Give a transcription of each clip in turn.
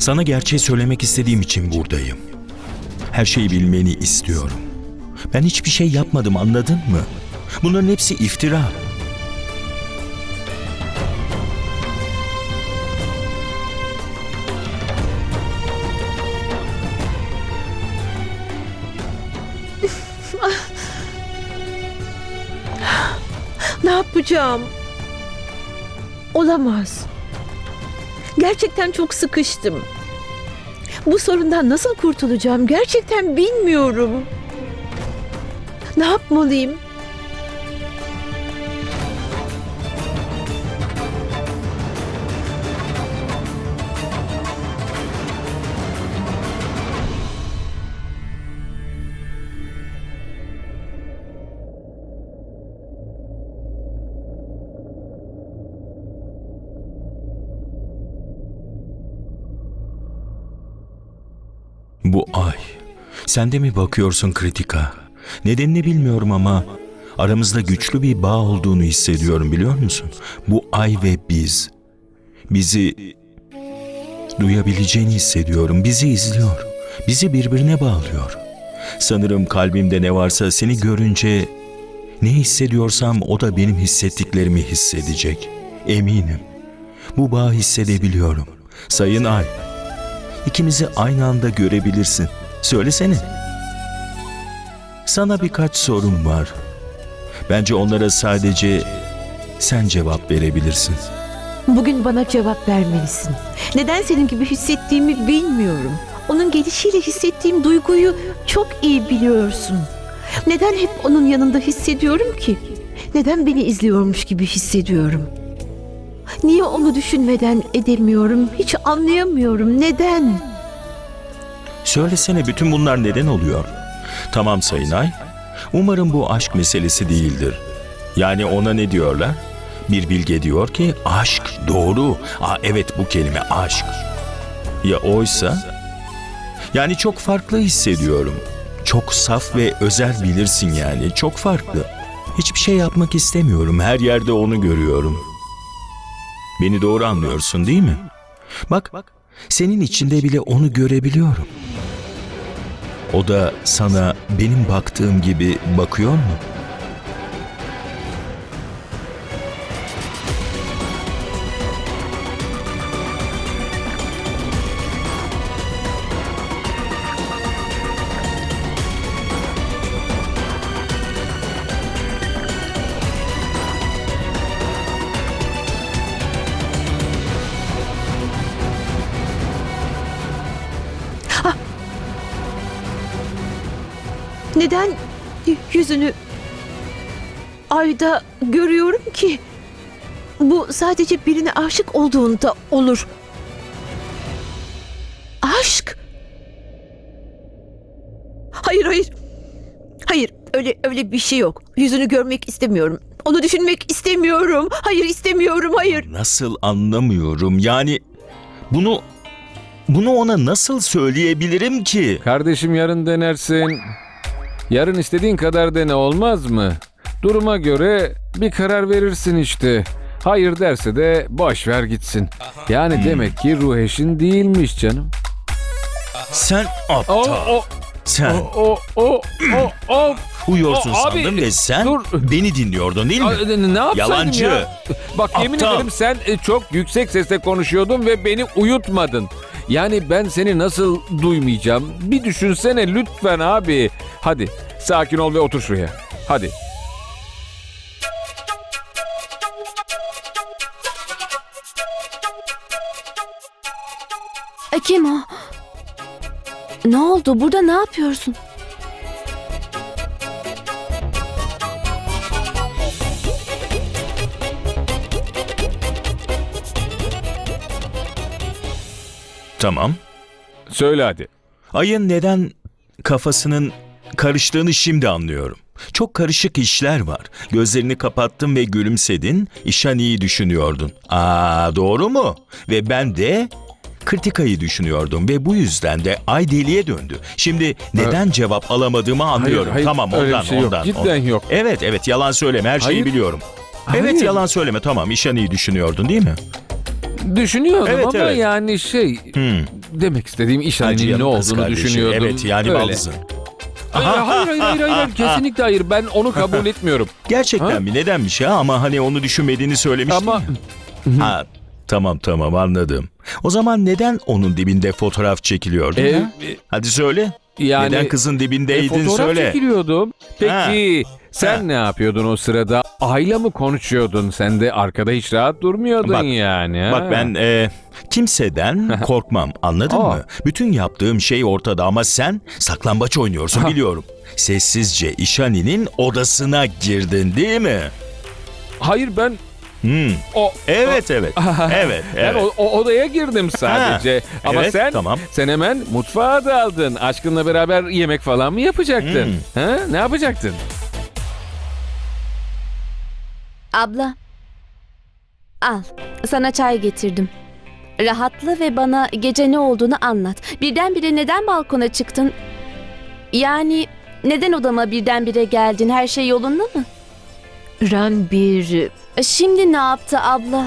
Sana gerçeği söylemek istediğim için buradayım. Her şeyi bilmeni istiyorum. Ben hiçbir şey yapmadım anladın mı? Bunların hepsi iftira. Ne yapacağım? Olamaz. Gerçekten çok sıkıştım. Bu sorundan nasıl kurtulacağım gerçekten bilmiyorum. Ne yapmalıyım? Bu ay. Sen de mi bakıyorsun kritika? Nedenini bilmiyorum ama aramızda güçlü bir bağ olduğunu hissediyorum biliyor musun? Bu ay ve biz. Bizi duyabileceğini hissediyorum. Bizi izliyor. Bizi birbirine bağlıyor. Sanırım kalbimde ne varsa seni görünce ne hissediyorsam o da benim hissettiklerimi hissedecek. Eminim. Bu bağı hissedebiliyorum. Sayın Ay. İkimizi aynı anda görebilirsin. Söylesene. Sana birkaç sorum var. Bence onlara sadece sen cevap verebilirsin. Bugün bana cevap vermelisin. Neden senin gibi hissettiğimi bilmiyorum. Onun gelişiyle hissettiğim duyguyu çok iyi biliyorsun. Neden hep onun yanında hissediyorum ki? Neden beni izliyormuş gibi hissediyorum? Niye onu düşünmeden edemiyorum? Hiç anlayamıyorum. Neden? Söylesene bütün bunlar neden oluyor? Tamam Sayın Ay. Umarım bu aşk meselesi değildir. Yani ona ne diyorlar? Bir bilge diyor ki aşk doğru. Aa, evet bu kelime aşk. Ya oysa? Yani çok farklı hissediyorum. Çok saf ve özel bilirsin yani. Çok farklı. Hiçbir şey yapmak istemiyorum. Her yerde onu görüyorum. Beni doğru anlıyorsun değil mi? Bak, senin içinde bile onu görebiliyorum. O da sana benim baktığım gibi bakıyor mu? Neden yüzünü ayda görüyorum ki? Bu sadece birine aşık olduğunda olur. Aşk? Hayır hayır. Hayır öyle öyle bir şey yok. Yüzünü görmek istemiyorum. Onu düşünmek istemiyorum. Hayır istemiyorum hayır. Nasıl anlamıyorum? Yani bunu bunu ona nasıl söyleyebilirim ki? Kardeşim yarın denersin. Yarın istediğin kadar dene olmaz mı? Duruma göre bir karar verirsin işte. Hayır derse de boş ver gitsin. Yani demek ki ruh eşin değilmiş canım. Sen O aptal. o Sen o o o o. uyuyorsun o, abi, sandım ve sen dur. beni dinliyordun değil mi? Aa, Ne yapsaydım Yalancı. ya? Bak yemin Aptal. ederim sen e, çok yüksek sesle konuşuyordun ve beni uyutmadın. Yani ben seni nasıl duymayacağım? Bir düşünsene lütfen abi. Hadi sakin ol ve otur şuraya. Hadi. Kim o? Ne oldu? Burada ne yapıyorsun? Tamam. Söyle hadi. Ayın neden kafasının karıştığını şimdi anlıyorum. Çok karışık işler var. Gözlerini kapattın ve gülümsedin. İşani'yi düşünüyordun. Aa doğru mu? Ve ben de kritikayı düşünüyordum ve bu yüzden de ay deliye döndü. Şimdi neden cevap alamadığımı anlıyorum. hayır, tamam öyle bir ondan şey yok. ondan. Cidden ondan. yok. Evet evet yalan söyleme her şeyi Hayır. biliyorum. Evet Hayır. yalan söyleme tamam İşani'yi düşünüyordun değil mi? Düşünüyordum Evet, ama evet. yani şey Hmm. demek istediğim İşani'nin ne Acıyanın kız olduğunu kardeşi. düşünüyordum. Evet yani Öyle. baldızın. Hayır, hayır, hayır, hayır, hayır, kesinlikle hayır. Ben onu kabul etmiyorum. Gerçekten Ha? mi? Nedenmiş ya? Ama hani onu düşünmediğini söylemiştin Ama ya. Ha, tamam tamam anladım. O zaman neden onun dibinde fotoğraf çekiliyordun e, ha? Hadi söyle. Yani neden kızın e, dibindeydin fotoğraf söyle. çekiliyordum. Peki sen Ha. ne yapıyordun o sırada? Ayla mı konuşuyordun? Sen de arkada hiç rahat durmuyordun Bak, yani. ha? Bak ben e, kimseden korkmam anladın Aa. mı? Bütün yaptığım şey ortada ama sen saklambaç oynuyorsun biliyorum. Sessizce İşani'nin odasına girdin değil mi? Hayır ben Hmm. o Evet evet. evet ben evet. o, o odaya girdim sadece. Ama evet, sen tamam. sen hemen mutfağa daldın. Aşkınla beraber yemek falan mı yapacaktın? Hmm. Ha? Ne yapacaktın? Abla. Al. Sana çay getirdim. Rahatla ve bana gece ne olduğunu anlat. Birdenbire neden balkona çıktın? Yani neden odama birdenbire geldin? Her şey yolunda mı? Ranbir E, Şimdi ne yaptı abla?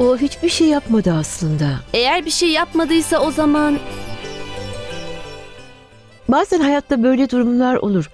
o hiçbir şey yapmadı aslında. Eğer bir şey yapmadıysa o zaman Bazen hayatta böyle durumlar olur.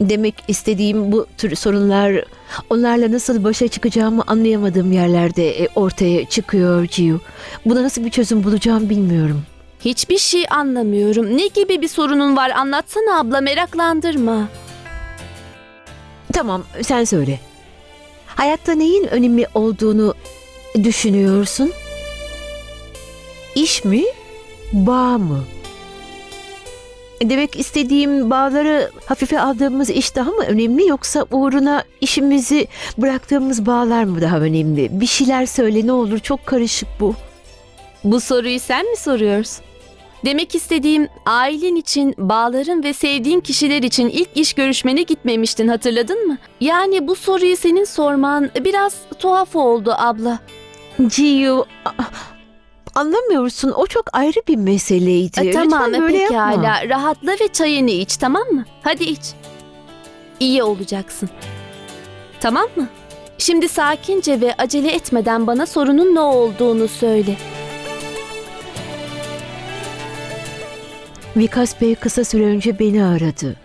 Demek istediğim bu tür sorunlar onlarla nasıl başa çıkacağımı anlayamadığım yerlerde e, ortaya çıkıyor Ciu. Buna nasıl bir çözüm bulacağım bilmiyorum. hiçbir şey anlamıyorum. Ne gibi bir sorunun var anlatsana abla meraklandırma. Tamam sen söyle. Hayatta neyin önemli olduğunu düşünüyorsun? İş mi? Bağ mı? Demek istediğim bağları hafife aldığımız iş daha mı önemli yoksa uğruna işimizi bıraktığımız bağlar mı daha önemli? Bir şeyler söyle ne olur çok karışık bu. Bu soruyu sen mi soruyorsun? Demek istediğim ailen için, bağların ve sevdiğin kişiler için ilk iş görüşmene gitmemiştin hatırladın mı? Yani bu soruyu senin sorman biraz tuhaf oldu abla. Ciu a- anlamıyorsun o çok ayrı bir meseleydi. E, tamam Lütfen böyle pekala yapma. rahatla ve çayını iç tamam mı? Hadi iç. İyi olacaksın. Tamam mı? Şimdi sakince ve acele etmeden bana sorunun ne olduğunu söyle. Vikas Bey kısa süre önce beni aradı.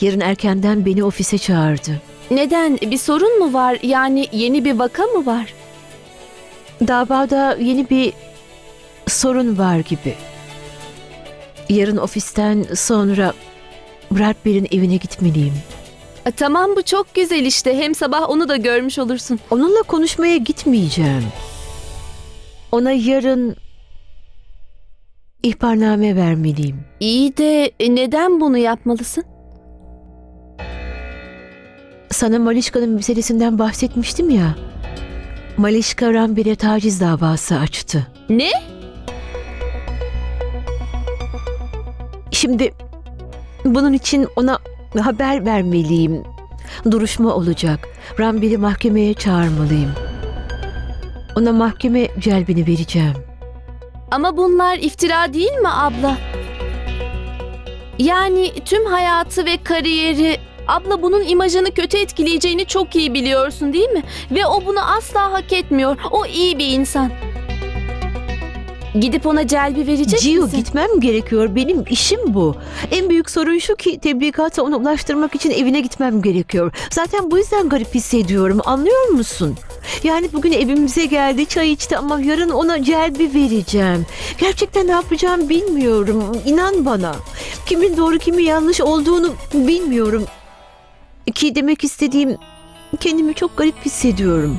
Yarın erkenden beni ofise çağırdı. Neden? Bir sorun mu var? Yani yeni bir vaka mı var? Davada yeni bir sorun var gibi. Yarın ofisten sonra Brad Bey'in evine gitmeliyim. E, Tamam bu çok güzel işte. Hem sabah onu da görmüş olursun. Onunla konuşmaya gitmeyeceğim. Ona yarın ihbarname vermeliyim. İyi de e, neden bunu yapmalısın? Sana Malişka'nın meselesinden bahsetmiştim ya. Malişka Rambir'e taciz davası açtı. Ne? Şimdi bunun için ona haber vermeliyim. Duruşma olacak. Rambir'i mahkemeye çağırmalıyım. Ona mahkeme celbini vereceğim. Ama bunlar iftira değil mi abla? Yani tüm hayatı ve kariyeri abla bunun imajını kötü etkileyeceğini çok iyi biliyorsun değil mi? Ve o bunu asla hak etmiyor. O iyi bir insan. Gidip ona celbi verecek Ciu misin? gitmem gerekiyor. Benim işim bu. En büyük sorun şu ki tebligatı ona ulaştırmak için evine gitmem gerekiyor. Zaten bu yüzden garip hissediyorum. Anlıyor musun? Yani bugün evimize geldi, çay içti ama yarın ona celbi vereceğim. Gerçekten ne yapacağım bilmiyorum. İnan bana. Kimin doğru kimin yanlış olduğunu bilmiyorum. Ki demek istediğim kendimi çok garip hissediyorum.